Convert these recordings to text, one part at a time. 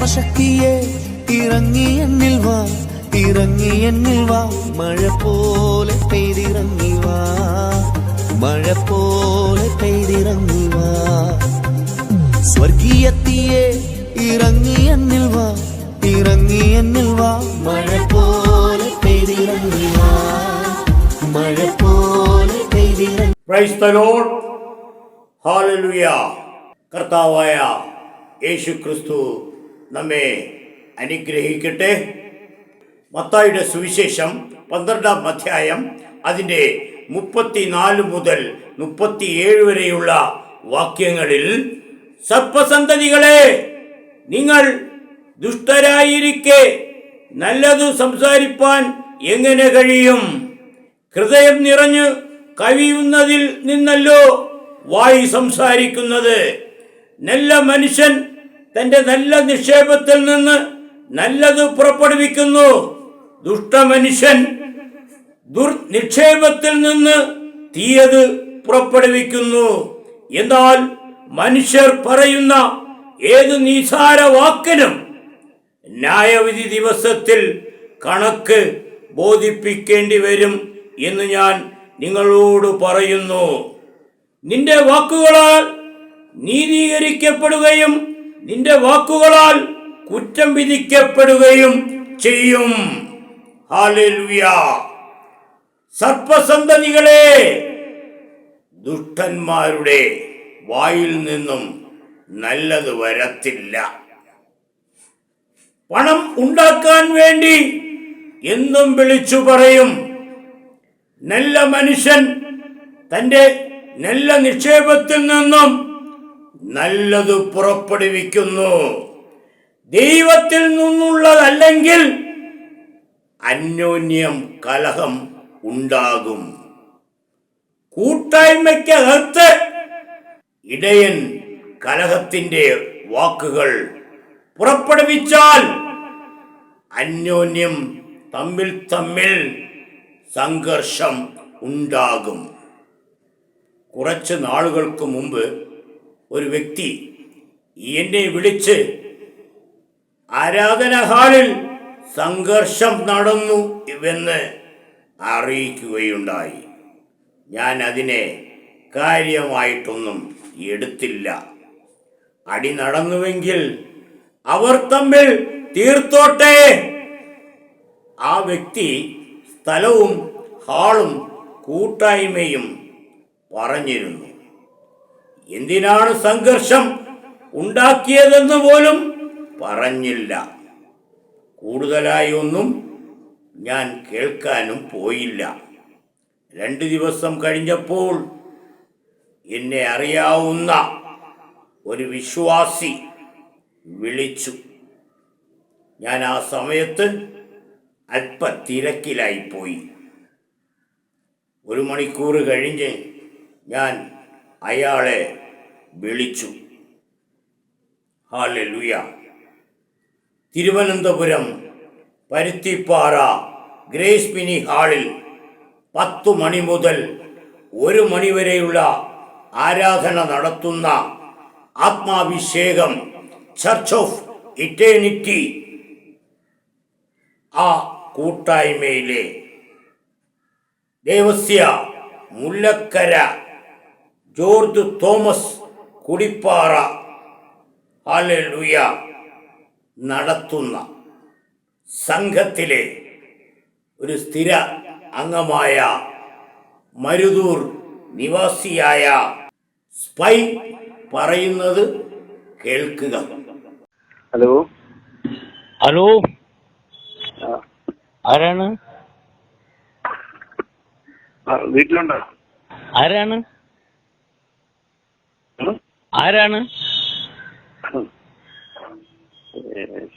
ആത്മശക്തിയെ ഇറങ്ങി എന്നിൽ വാ ഇറങ്ങി എന്നിൽ വാ. മഴ പോലെ പെയ്തിറങ്ങി വാ മഴ പോലെ പെയ്തിറങ്ങി വാ. സ്വർഗീയത്തിയെ ഇറങ്ങി എന്നിൽ വാ ഇറങ്ങി എന്നിൽ വാ. മഴ പോലെ പെയ്തിറങ്ങി വാ മഴ പോലെ പെയ്തിറങ്ങി കർത്താവായ യേശു ക്രിസ്തു നമ്മെ അനുഗ്രഹിക്കട്ടെ. മത്തായുടെ സുവിശേഷം പന്ത്രണ്ടാം അധ്യായം അതിന്റെ മുപ്പത്തിനാല് മുതൽ മുപ്പത്തിയേഴ് വരെയുള്ള വാക്യങ്ങളിൽ സർപ്പസന്തതികളെ നിങ്ങൾ ദുഷ്ടരായിരിക്കെ നല്ലതു സംസാരിപ്പാൻ എങ്ങനെ കഴിയും? ഹൃദയം നിറഞ്ഞു കവിയുന്നതിൽ നിന്നല്ലോ വായി സംസാരിക്കുന്നത്. നല്ല മനുഷ്യൻ തന്റെ നല്ല നിക്ഷേപത്തിൽ നിന്ന് നല്ലത് പുറപ്പെടുവിക്കുന്നു. ദുഷ്ടമനുഷ്യൻ ദുർനിക്ഷേപത്തിൽ നിന്ന് തീയത് പുറപ്പെടുവിക്കുന്നു. എന്നാൽ മനുഷ്യർ പറയുന്ന ഏത് നിസാര വാക്കിനും ന്യായവിധി ദിവസത്തിൽ കണക്ക് ബോധിപ്പിക്കേണ്ടി വരും എന്ന് ഞാൻ നിങ്ങളോട് പറയുന്നു. നിന്റെ വാക്കുകളാൽ നീതീകരിക്കപ്പെടുകയും നിന്റെ വാക്കുകളാൽ കുറ്റം വിധിക്കപ്പെടുകയും ചെയ്യും. സർപ്പസന്തതികളെ ദുഷ്ടന്മാരുടെ വായിൽ നിന്നും നല്ലത് വരത്തില്ല. പണം ഉണ്ടാക്കാൻ വേണ്ടി എന്നും വിളിച്ചു പറയും. നല്ല മനുഷ്യൻ തന്റെ നല്ല നിക്ഷേപത്തിൽ നിന്നും നല്ലത് പുറപ്പെടുവിക്കുന്നു. ദൈവത്തിൽ നിന്നുള്ളതല്ലെങ്കിൽ അന്യോന്യം കലഹം ഉണ്ടാകും. കൂട്ടായ്മയ്ക്കകത്ത് ഇടയൻ കലഹത്തിന്റെ വാക്കുകൾ പുറപ്പെടുവിച്ചാൽ അന്യോന്യം തമ്മിൽ തമ്മിൽ സംഘർഷം ഉണ്ടാകും. കുറച്ച് നാളുകൾക്ക് മുമ്പ് ഒരു വ്യക്തി എന്നെ വിളിച്ച് ആരാധന ഹാളിൽ സംഘർഷം നടന്നു എന്ന് അറിയിക്കുകയുണ്ടായി. ഞാൻ അതിനെ കാര്യമായിട്ടൊന്നും എടുത്തില്ല. അടി നടന്നുവെങ്കിൽ അവർ തമ്മിൽ തീർത്തോട്ടെ. ആ വ്യക്തി സ്ഥലവും ഹാളും കൂട്ടായ്മയും പറഞ്ഞിരുന്നു. എന്തിനാണ് സംഘർഷം ഉണ്ടാക്കിയതെന്ന് പോലും പറഞ്ഞില്ല. കൂടുതലായി ഒന്നും ഞാൻ കേൾക്കാനും പോയില്ല. രണ്ട് ദിവസം കഴിഞ്ഞപ്പോൾ എന്നെ അറിയാവുന്ന ഒരു വിശ്വാസി വിളിച്ചു. ഞാൻ ആ സമയത്ത് അല്പ തിരക്കിലായിപ്പോയി ഒരു മണിക്കൂർ കഴിഞ്ഞ് ഞാൻ അയാളെ വിളിച്ചു. Hallelujah Thiruvananthapuram Paruthippara grace mini ഹാളിൽ പത്തു മണി മുതൽ ഒരു മണി വരെയുള്ള ആരാധന നടത്തുന്ന ആത്മാഭിഷേകം ചർച്ച് ഓഫ് ഇറ്റേണിറ്റി ആ കൂട്ടായ്മയിലെ Devasya Mullakkara George Thomas Kudippara hallelujah നടത്തുന്ന സംഘത്തിലെ ഒരു സ്ഥിര അംഗമായ മരുതൂർ നിവാസിയായ സ്പൈ പറയുന്നത് കേൾക്കുക. ഹലോ? ഹലോ? ആരാണ്? വീട്ടിലുണ്ടോ? ആരാണ്? ആരാണ്?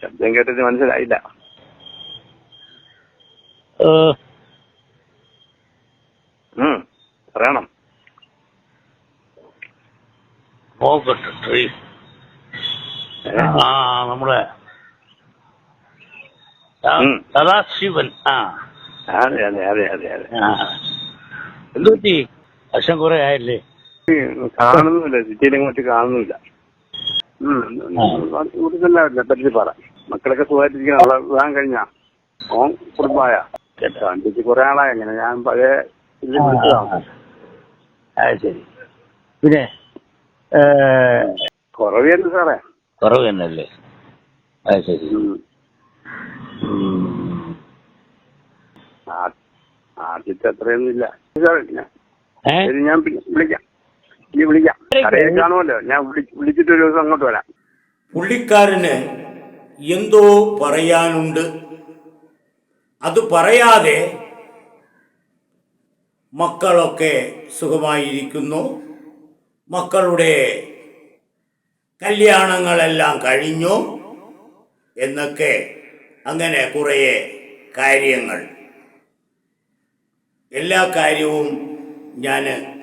ശബ്ദം കേട്ടിട്ട് മനസ്സിലായില്ല. പറയണം. നോക്കട്ടെ ട്രീ ആ നമ്മുടെ. സദാശിവൻ ആ. അതെ അതെ അതെ അതെ അതെ. ആ. എന്തു പറ്റി വർഷം കുറെ ആയല്ലേ? കാണുന്നുമില്ല സിറ്റിയിലെ ഇങ്ങോട്ട് കാണുന്നില്ല ഇവിടെ പറ്റി പറ. മക്കളൊക്കെ സുഖമായിട്ടിരിക്കണം അവിടെ വിവാഹം കഴിഞ്ഞാ? ഓം കുടുംബമായ കണ്ടിട്ട് കുറെ ആളായി അങ്ങനെ ഞാൻ പഴയ ശരി. പിന്നെ കുറവ് തന്നെ സാറേ. കുറവ് തന്നെയല്ലേ? അത് ശരി. ആദ്യത്തെ അത്രയൊന്നും ഇല്ല ഞാൻ- ഏ? ശരി ഞാൻ വിളിക്കാം. ഇനി വിളിക്കാം. കടയിൽ കാണുമല്ലോ. ഞാൻ വിളി- വിളിച്ചിട്ട് ഒരു ദിവസം അങ്ങോട്ട് വരാം. പുള്ളിക്കാരന് എന്തോ പറയാനുണ്ട്. അത് പറയാതെ മക്കളൊക്കെ സുഖമായിരിക്കുന്നു. മക്കളുടെ കല്യാണങ്ങളെല്ലാം കഴിഞ്ഞു എന്നൊക്കെ അങ്ങനെ കുറേ കാര്യങ്ങൾ. എല്ലാ കാര്യവും ഞാൻ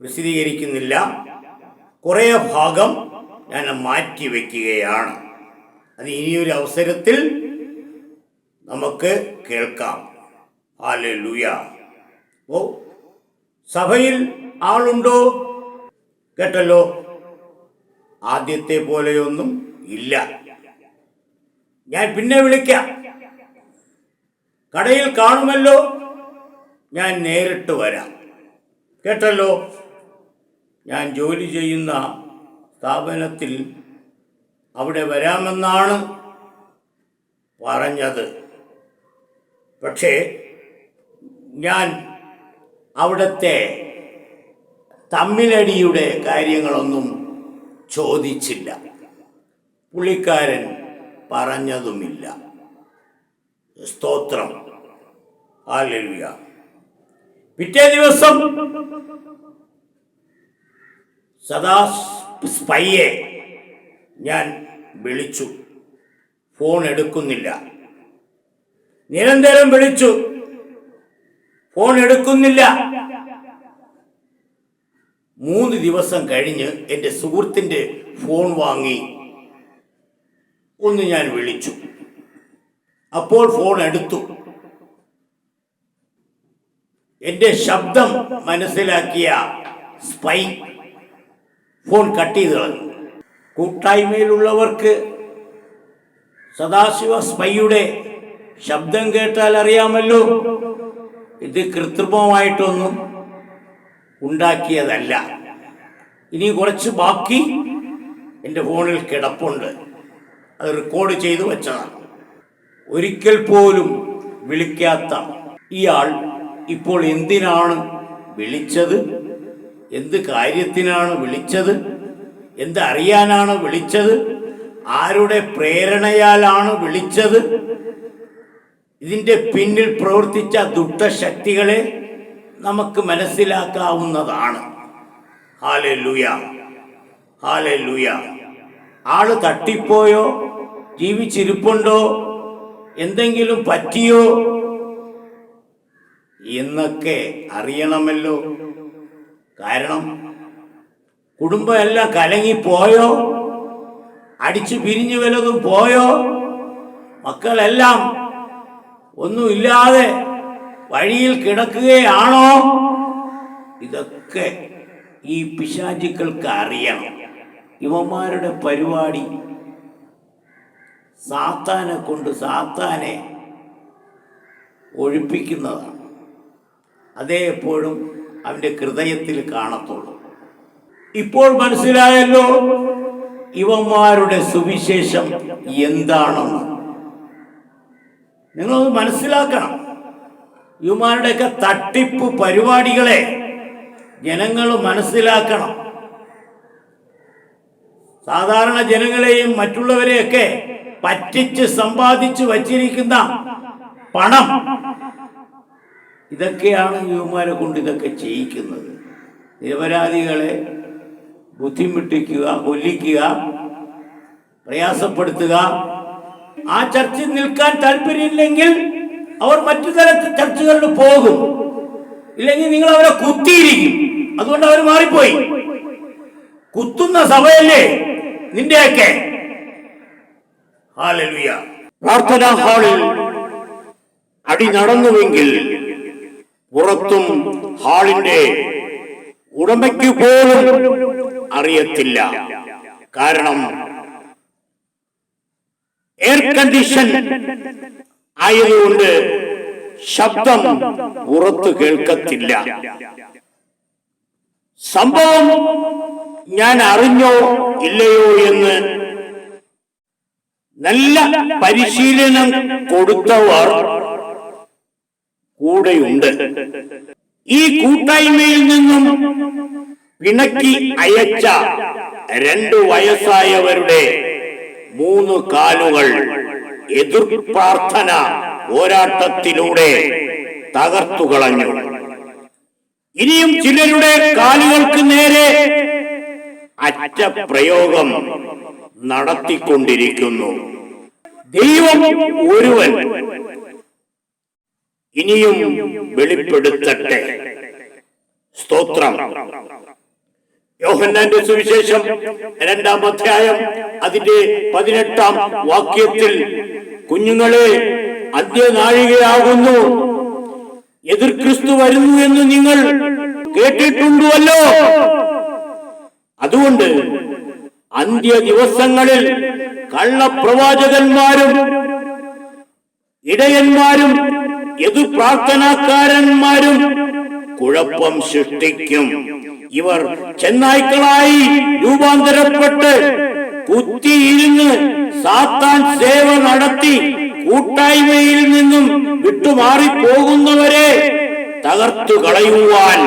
പ്രസിദ്ധീകരിക്കുന്നില്ല. കുറേ ഭാഗം ഞാൻ മാറ്റി വയ്ക്കുകയാണ് അത് ഇനിയൊരു അവസരത്തിൽ നമുക്ക് കേൾക്കാം. ഹാലൂയ ഓ സഭയിൽ ആളുണ്ടോ? കേട്ടല്ലോ. ആദ്യത്തെ പോലെയൊന്നും ഇല്ല. ഞാൻ പിന്നെ വിളിക്കാം. കടയിൽ കാണുമല്ലോ? ഞാൻ നേരിട്ട് വരാം. കേട്ടല്ലോ. ഞാൻ ജോലി ചെയ്യുന്ന സ്ഥാപനത്തിൽ അവിടെ വരാമെന്നാണ് പറഞ്ഞത്. പക്ഷേ ഞാൻ അവിടുത്തെ തമ്മിലടിയുടെ കാര്യങ്ങളൊന്നും ചോദിച്ചില്ല. പുള്ളിക്കാരൻ പറഞ്ഞതുമില്ല. സ്തോത്രം. ആലുക പിറ്റേ ദിവസം സദാ സ്പൈയെ ഞാൻ വിളിച്ചു. ഫോൺ എടുക്കുന്നില്ല. നിരന്തരം വിളിച്ചു. ഫോൺ എടുക്കുന്നില്ല. മൂന്ന് ദിവസം കഴിഞ്ഞ് എന്റെ സുഹൃത്തിന്റെ ഫോൺ വാങ്ങി. ഒന്ന് ഞാൻ വിളിച്ചു. അപ്പോൾ ഫോൺ എടുത്തു. എന്റെ ശബ്ദം മനസ്സിലാക്കിയ സ്പൈ ഫോൺ കട്ട് ചെയ്ത് കളഞ്ഞു. കൂട്ടായ്മയിലുള്ളവർക്ക് സദാശിവ സ്പൈയുടെ ശബ്ദം കേട്ടാൽ അറിയാമല്ലോ. ഇത് കൃത്രിമമായിട്ടൊന്നും ഉണ്ടാക്കിയതല്ല. ഇനി കുറച്ച് ബാക്കി എന്റെ ഫോണിൽ കിടപ്പുണ്ട്. അത് റെക്കോർഡ് ചെയ്തു വെച്ചതാണ്. ഒരിക്കൽ പോലും വിളിക്കാത്ത ഇയാൾ ഇപ്പോൾ എന്തിനാണ് വിളിച്ചത്? എന്ത് കാര്യത്തിനാണ് വിളിച്ചത്? എന്തറിയാനാണ് വിളിച്ചത്? ആരുടെ പ്രേരണയാലാണ് വിളിച്ചത്? ഇതിന്റെ പിന്നിൽ പ്രവർത്തിച്ച ദുഷ്ടശക്തികളെ നമുക്ക് മനസ്സിലാക്കാവുന്നതാണ്. ഹാലെ ലൂയ ഹാലെ ലൂയ ആൾ തട്ടിപ്പോയോ? ജീവിച്ചിരിപ്പുണ്ടോ? എന്തെങ്കിലും പറ്റിയോ? എന്നൊക്കെ അറിയണമല്ലോ. കാരണം കുടുംബമെല്ലാം കലങ്ങിപ്പോയോ? അടിച്ചു പിരിഞ്ഞു വല്ലതും പോയോ? മക്കളെല്ലാം ഒന്നുമില്ലാതെ വഴിയിൽ കിടക്കുകയാണോ? ഇതൊക്കെ ഈ പിശാചുക്കൾക്ക് അറിയണം. ഇവന്മാരുടെ പരിപാടി സാത്താനെ കൊണ്ട് സാത്താനെ ഒഴിപ്പിക്കുന്നതാണ്. അതേ എപ്പോഴും അവന്റെ ഹൃദയത്തിൽ കാണത്തുള്ളൂ. ഇപ്പോൾ മനസ്സിലായല്ലോ ഇവന്മാരുടെ സുവിശേഷം എന്താണെന്ന്. നിങ്ങളത് മനസ്സിലാക്കണം. ഇവന്മാരുടെയൊക്കെ തട്ടിപ്പ് പരിപാടികളെ ജനങ്ങൾ മനസ്സിലാക്കണം. സാധാരണ ജനങ്ങളെയും മറ്റുള്ളവരെയൊക്കെ പറ്റിച്ച് സമ്പാദിച്ചു വച്ചിരിക്കുന്ന പണം ഇതൊക്കെയാണ് യുവമാരെ കൊണ്ട് ഇതൊക്കെ ചെയ്യിക്കുന്നത്. നിരപരാധികളെ ബുദ്ധിമുട്ടിക്കുക കൊല്ലിക്കുക പ്രയാസപ്പെടുത്തുക. ആ ചർച്ചയിൽ നിൽക്കാൻ താല്പര്യമില്ലെങ്കിൽ അവർ മറ്റു തരത്തിൽ ചർച്ചകളിൽ പോകും. ഇല്ലെങ്കിൽ നിങ്ങൾ അവരെ കുത്തിയിരിക്കും. അതുകൊണ്ട് അവർ മാറിപ്പോയി. കുത്തുന്ന സഭയല്ലേ നിന്റെയൊക്കെ? പ്രാർത്ഥനാ ഹാളിൽ അടി നടന്നുവെങ്കിൽ പുറത്തും ഹാളിന്റെ ഉടമയ്ക്ക് പോലും അറിയത്തില്ല. കാരണം എയർ കണ്ടീഷൻ ആയതുകൊണ്ട് ശബ്ദം പുറത്തു കേൾക്കത്തില്ല. സംഭവം ഞാൻ അറിഞ്ഞോ ഇല്ലയോ എന്ന് നല്ല പരിശീലനം കൊടുത്തവർ കൂടെയുണ്ട്. ഈ കൂട്ടായ്മയിൽ നിന്നും പിണക്കി അയച്ച രണ്ടു വയസ്സായവരുടെ മൂന്ന് കാലുകൾ എതിർ പ്രാർത്ഥന പോരാട്ടത്തിലൂടെ തകർത്തു കളഞ്ഞു. ഇനിയും ചിലരുടെ കാലുകൾക്ക് നേരെ അറ്റ പ്രയോഗം നടത്തിക്കൊണ്ടിരിക്കുന്നു. ദൈവം ഒരുവൻ ഇനിയും വെളിപ്പെടുത്തട്ടെ. സ്തോത്രം. യോഹന്നാന്റെ സുവിശേഷം രണ്ടാം അധ്യായം അതിന്റെ പതിനെട്ടാം വാക്യത്തിൽ കുഞ്ഞുങ്ങളെ അന്ത്യനാഴികയാകുന്നു. എതിർ ക്രിസ്തു വരുന്നു എന്ന് നിങ്ങൾ കേട്ടിട്ടുണ്ടല്ലോ അതുകൊണ്ട് അന്ത്യ ദിവസങ്ങളിൽ കള്ളപ്രവാചകന്മാരും ഇടയന്മാരും എതു പ്രാർത്ഥനാക്കാരന്മാരും കുഴപ്പം സൃഷ്ടിക്കും. ഇവർ ചെന്നായ്ക്കളായി രൂപാന്തരപ്പെട്ട് കുത്തിയിരുന്ന് സാത്താൻ സേവ നടത്തി കൂട്ടായ്മയിൽ നിന്നും വിട്ടുമാറി പോകുന്നവരെ തകർത്തു കളയുവാൻ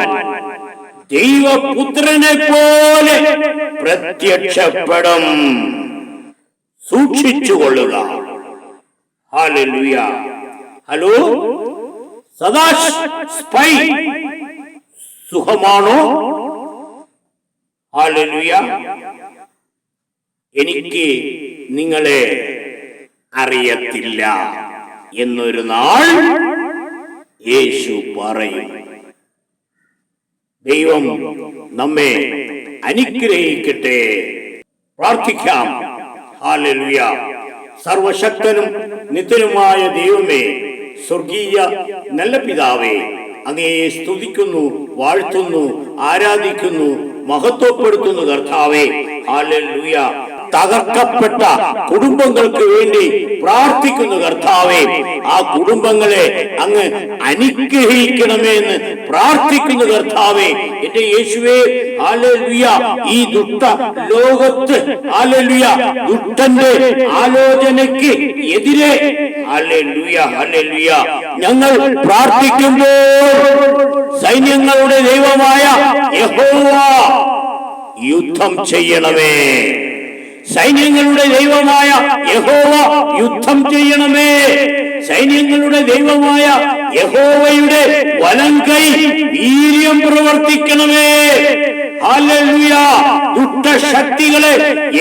ദൈവപുത്രനെ പോലെ പ്രത്യക്ഷപ്പെടും. സൂക്ഷിച്ചുകൊള്ളുക. ഹല്ലേലൂയ. ഹലോ? സദാശ് സ്പൈ. സുഖമാണോ? എനിക്ക് നിങ്ങളെ അറിയത്തില്ല എന്നൊരു നാൾ യേശു പറയും. ദൈവം നമ്മെ അനുഗ്രഹിക്കട്ടെ. പ്രാർത്ഥിക്കാം. ഹാലലുയ സർവശക്തനും നിത്യനുമായ ദൈവമേ സ്വർഗീയ നല്ല പിതാവേ അങ്ങയെ സ്തുതിക്കുന്നു വാഴ്ത്തുന്നു ആരാധിക്കുന്നു മഹത്വപ്പെടുത്തുന്നു കർത്താവേ. ഹാലലുയ തകർക്കപ്പെട്ട കുടുംബങ്ങൾക്ക് വേണ്ടി പ്രാർത്ഥിക്കുന്നു കർത്താവേ ആ കുടുംബങ്ങളെ അങ്ങ് അനുഗ്രഹിക്കണമേ എന്ന് പ്രാർത്ഥിക്കുന്നു കർത്താവേ എന്റെ യേശുവേ ആലലുയ ഈ ദുഷ്ട ലോകത്ത് ആലലുയ ദുഷ്ടന്റെ ആലോചനയ്ക്ക് എതിരെ ഹല്ലേലൂയ ഞങ്ങൾ പ്രാർത്ഥിക്കുമ്പോൾ സൈന്യങ്ങളുടെ ദൈവമായ യഹോവ യുദ്ധം ചെയ്യണമേ. സൈന്യങ്ങളുടെ ദൈവമായ യഹോവ യുദ്ധം ചെയ്യണമേ. സൈന്യങ്ങളുടെ ദൈവമായ യഹോവയുടെ വലം കൈ വീര്യം പ്രവർത്തിക്കണമേ. ഹല്ലേലൂയ. ദുഷ്ടശക്തികളെ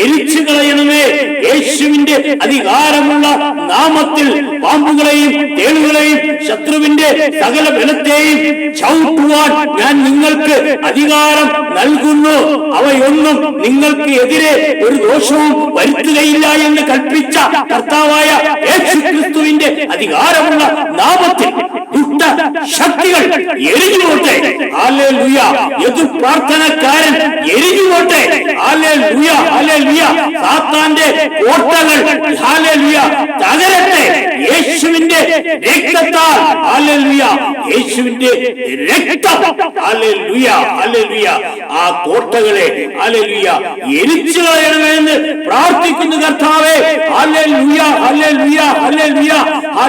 എരിച്ചു കളയണമേ. യേശുവിന്റെ അധികാരമുള്ള നാമത്തിൽ പാമ്പുകളെയും തേളുകളെയും ശത്രുവിന്റെ സകല ബലത്തെയും ചവിട്ടുവാൻ ഞാൻ നിങ്ങൾക്ക് അധികാരം നൽകുന്നു. അവയൊന്നും നിങ്ങൾക്ക് എതിരെ ഒരു ദോഷവും വരുത്തുകയില്ല എന്ന് കൽപ്പിച്ച കർത്താവായ യേശു ക്രിസ്തുവിന്റെ അധികാരമുള്ള നാമത്തിൽ ദുഷ്ട ശക്തികൾ എരിഞ്ഞുപോട്ടെ. എതിർ പ്രാർത്ഥനക്കാരൻ എരിഞ്ഞുപോട്ടെ. സാത്താന്റെ കോട്ടകൾ തകരട്ടെ യേശുവിന്റെ രക്തത്താൽ യേശുവിന്റെ രക്തം ആ കോട്ടകളെ എരിച്ചു കളയണമെന്ന് പ്രാർത്ഥിക്കുന്നു കർത്താവേ ആലേ ലുയ ആലേ ലുയ ആലേ ലുയ ആ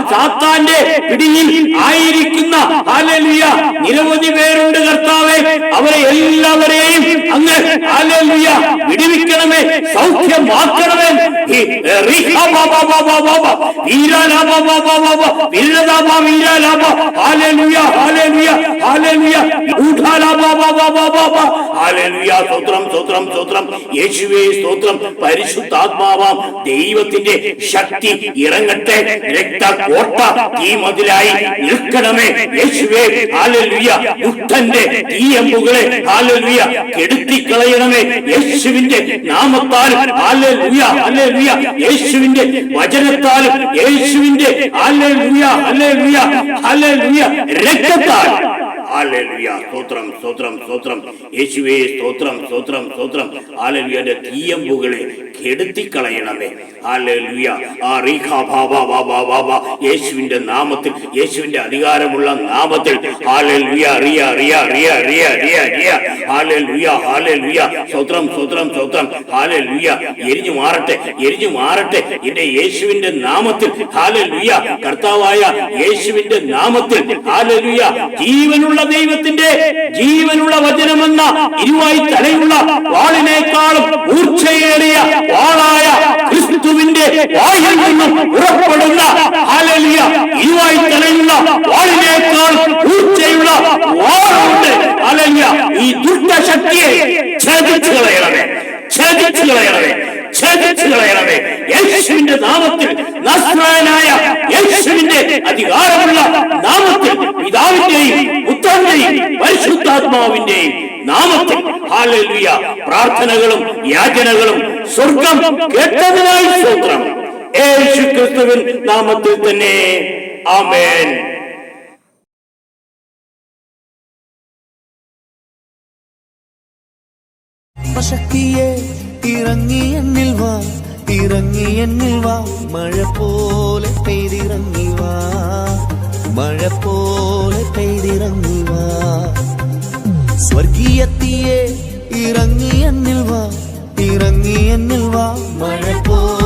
പിടിയിൽ ആയിരിക്കുന്ന ഹാലലുയ നിരവധി പേരുണ്ട് കർത്താവെ അവരെ എല്ലാവരെയും അങ്ങ് വിടിവിക്കണമേ വിടുവിക്കണമേ സൗഖ്യമാക്കണമേ ഹാലലുയ, ഹാലലുയ, ഹാലലുയ, യേശുവേ സ്തോത്രം പരിശുദ്ധാത്മാവാം ദൈവത്തിന്റെ ശക്തി ഇറങ്ങട്ടെ രക്തകോട്ട ഈ മതിലായി നിൽക്കണമേ. യേശുവേ ഹാലൽവിയ ദുഷ്ടന്റെ ഈ അമ്പുകളെ ഹാലൽവിയ കെടുത്തിക്കളയണമേ. യേശുവിന്റെ നാമത്താൽ ഹാലൽവിയ ഹാലൽവിയ യേശുവിന്റെ വചനത്താലും യേശുവിന്റെ ഹാലൽവിയ ഹാലൽവിയ ഹാലൽവിയ രക്തത്താൽ ഹാലലുയ സ്തോത്രം സ്തോത്രം സ്തോത്രം. യേശുവേ സ്തോത്രം സ്തോത്രം സ്തോത്രം. ഹാലലുയന്റെ തീയമ്പുകളെ കെടുത്തിക്കളയണമേ. ഹാലലുയ ആ റീഖ ബാബ ബാബ ബാബ യേശുവിന്റെ നാമത്തിൽ യേശുവിന്റെ അധികാരമുള്ള നാമത്തിൽ. ഹാലലുയ റിയ റിയ റിയ റിയ റിയ റിയ. ഹാലലുയ ഹാലലുയ സ്തോത്രം സ്തോത്രം സ്തോത്രം. എരിഞ്ഞു മാറട്ടെ എരിഞ്ഞു മാറട്ടെ. എന്റെ യേശുവിന്റെ നാമത്തിൽ. ഹാലലുയ കർത്താവായ യേശുവിന്റെ നാമത്തിൽ. ഹാലലുയ ജീവനുള്ള ദൈവത്തിന്റെ ജീവനുള്ള വചനമെന്ന ഇരുവായി തലയുള്ള വാളിനേക്കാളും ഊർച്ചയേറിയ വാളായ ക്രിസ്തുവിന്റെ വായിൽ നിന്നും പുറപ്പെടുന്ന ഹലലിയ ഇരുവായി തലയുള്ള വാളിനേക്കാളും ഊർച്ചയുള്ള വാളുണ്ട്. അലലിയ ഈ ദുഷ്ടശക്തിയെ ഛേദിച്ചു കളയണമേ. ഛേദിച്ചു കളയണമേ. ഛേദിച്ചു കളയണമേ യേശുവിന്റെ നാമത്തിൽ നസ്രായനായ യേശുവിന്റെ അധികാരമുള്ള നാമത്തിൽ പിതാവിന്റെയും പുത്രന്റെയും പരിശുദ്ധാത്മാവിന്റെയും നാമത്തിൽ ഹാലലുയ പ്രാർത്ഥനകളും യാചനകളും സ്വർഗം കേട്ടതിനായി സ്തോത്രം. യേശു ക്രിസ്തുവിൻ നാമത്തിൽ തന്നെ. ആമേൻ. ശക്തിയെ ഇറങ്ങി എന്നിൽ വാ ഇറങ്ങി എന്നിൽ വാ. മഴ പോലെ പെയ്തിറങ്ങി വാ മഴ പോലെ പെയ്തിറങ്ങി വാ. സ്വർഗീയത്തിയെ ഇറങ്ങി എന്നിൽ വാ ഇറങ്ങി എന്നിൽ വാ. മഴ പോലെ